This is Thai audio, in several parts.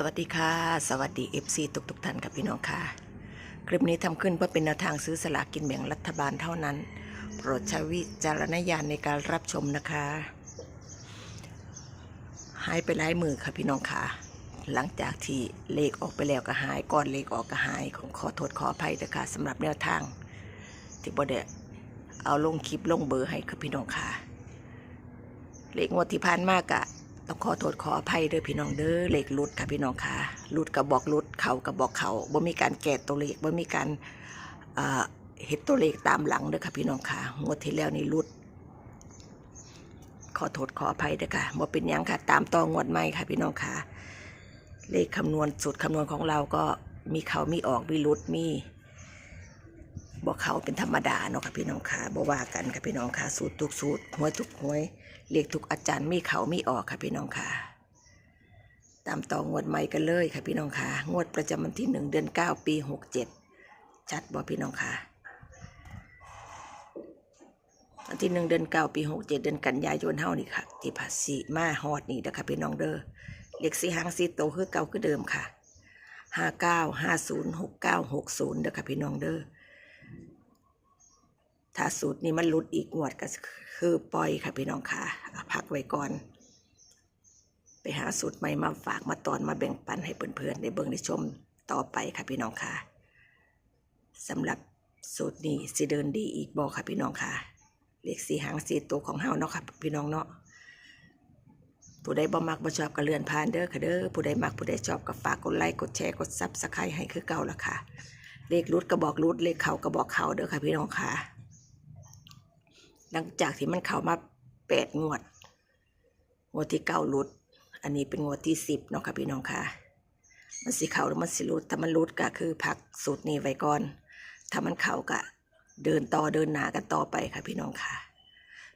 สวัสดีค่ะ สวัสดี FC ทุกทุกๆท่านกับพี่น้องค่ะ คลิปนี้ทำขึ้นเพื่อเป็นแนวทางซื้อสลากกินแบ่งรัฐบาลเท่านั้น โปรดใช้วิจารณญาณในการรับชมนะคะหายไปหลายมือค่ะพี่น้องค่ะ หลังจากที่เลขออกไปแล้วก็หายก่อนเลขออกก็หายของขอโทษขออภัยนะคะสำหรับแนวทาง ที่บ่ได้เอาลงคลิปลงเบอร์ให้ค่ะพี่น้องค่ะ เลขงวดที่ผ่านมากอะ ต้องขอโทษขออภัยเด้อพี่น้องเด้อเลขลุดค่ะพี่น้องค่ะลุดกับบอกลุดเขากับบอกเขาบ่มีการแก้ตัวเลขบ่มีการเอ่อเฮ็ดตัวเลขตามหลังเด้อค่ะพี่น้องค่ะงวดที่แล้วนี่ลุด ขอโทษขออภัยเด้อค่ะบ่เป็นยังค่ะ ตามต่องวดใหม่ค่ะพี่น้องค่ะ เลขคำนวณสูตรคำนวณของเราก็มีเขามีออกมีลุดมี เขาเป็นธรรมดาเนาะค่ะพี่น้องค่ะบ่ว่ากันค่ะพี่น้องค่ะสูตรทุกสูตรหวยทุกหวยเลขทุกอาจารย์มีเขามีออกค่ะพี่น้องค่ะ ตามต่องวดใหม่กันเลยค่ะพี่น้องค่ะ งวดประจำวันที่หนึ่งเดือนเก้าปีหกเจ็ดชัดบ่พี่น้องค่ะวันที่หนึ่งเดือนเก้าปีหกเจ็ดเดือนกันยายนเฮานี่ค่ะ ที่ภาษีมาฮอดนี่นะคะพี่น้องเด้อเลขสี่หางสีโตคือเก่าคือเดิมค่ะห้าเก้าห้าศูนย์หกเก้าหกศูนย์เด้อค่ะพี่น้องเด้อ ถ้าสูตรนี้มันหลุดอีกงวดก็คือปล่อยค่ะพี่น้องค่ะพักไว้ก่อน ไปหาสูตรใหม่มาฝากมาตอนมาแบ่งปันให้เพื่อนๆได้เบิ่งได้ชมต่อไปค่ะพี่น้องค่ะสำหรับสูตรนี้สิเดินดีอีกบอกค่ะพี่น้องค่ะเลขสีหางสีตัวของเฮาเนาะค่ะพี่น้องเนาะผู้ใดบ่มักบ่ชอบก็เลื่อนผ่านเด้อค่ะเด้อผู้ใดมักผู้ใดชอบก็ฝากกดไลค์กดแชร์กดซับสไครต์ให้คือเก่าละค่ะ เลขรุดก็บอกรุดเลขเขาก็บอกเขาเด้อค่ะพี่น้องค่ะ หลังจากที่มันเข้ามาแปดงวด งวดที่เก้ารุด อันนี้เป็นงวดที่สิบเนาะค่ะพี่น้องค่ะ มันสิเข้าหรือมันสิรุดถ้ามันรุดก็คือพักสูตรนี้ไว้ก่อน ถ้ามันเข้าก็เดินต่อเดินหนากันต่อไปค่ะพี่น้องค่ะ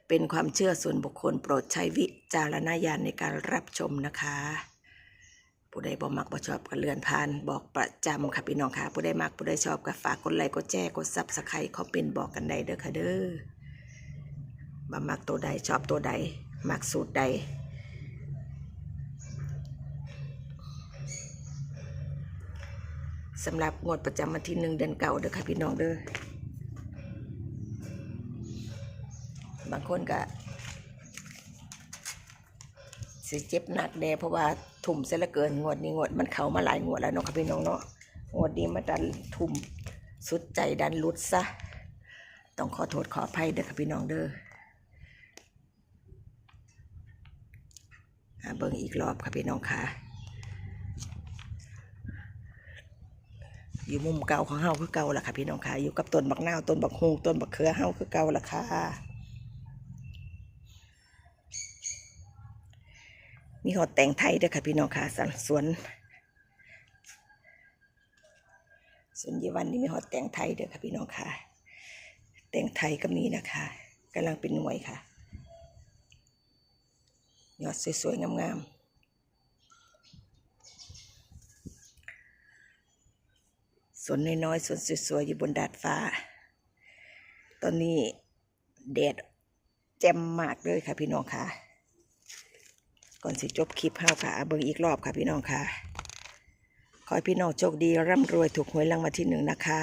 เป็นความเชื่อส่วนบุคคลโปรดใช้วิจารณญาณในการรับชมนะคะ ผู้ใดบ่มักบ่ชอบก็เลื่อนผ่านบอกประจำค่ะพี่น้องค่ะ ผู้ใดมักผู้ใดชอบก็ฝากกดไลค์กดแชร์กดซับสไครต์คอมเมนต์บอกกันได้เด้อค่ะเด้อ บ่มักตัวใดชอบตัวใดมักสูตรใด สำหรับงวดประจำวันที่หนึ่งเดือนเก่าเด้อค่ะพี่น้องเด้อบางคนก็สิเจ็บหนักแดเพราะว่าทุ่มเสียเหลือเกินงวดนี้งวดมันเข้ามาหลายงวดแล้วเนาะค่ะพี่น้องเนาะงวดนี้มาดันทุ่มสุดใจดันลุดซะต้องขอโทษขออภัยเด้อค่ะพี่น้องเด้ออ่า เบิ่งอีกรอบค่ะพี่น้องค่ะอยู่มุมเก่าของเฮาคือเก่าล่ะค่ะพี่น้องค่ะอยู่กับต้นบักนาวต้นบักฮุงต้นบักเขือเฮาคือเก่าล่ะค่ะมีหอดแต่งไทยด้วยค่ะพี่น้องค่ะสันสวนสวนยีวันนี่มีหอดแต่งไทยด้วยค่ะพี่น้องค่ะแต่งไทยก็มีนะคะกำลังเป็นหน่วยค่ะ ยอดสวยๆงามๆสวนน้อยๆสวนสวยๆอยู่บนดาดฟ้า ตอนนี้แดดแจ่มมากเลยค่ะพี่น้องค่ะ ก่อนสิจบคลิปเฮาค่ะเอาเบิ่งอีกรอบค่ะพี่น้องค่ะ ขอให้พี่น้องโชคดีร่ำรวยถูกหวยรางวัลที่หนึ่งนะคะ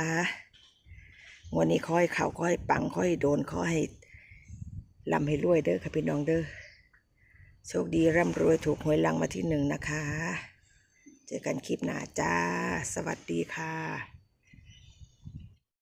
วันนี้ขอให้เขาขอให้ปังขอให้โดนขอให้ลำให้รวยเด้อค่ะพี่น้องเด้อ โชคดีร่ำรวยถูกหวยรางมาที่หนึ่งนะคะ เจอกันคลิปหน้าจ้า สวัสดีค่ะ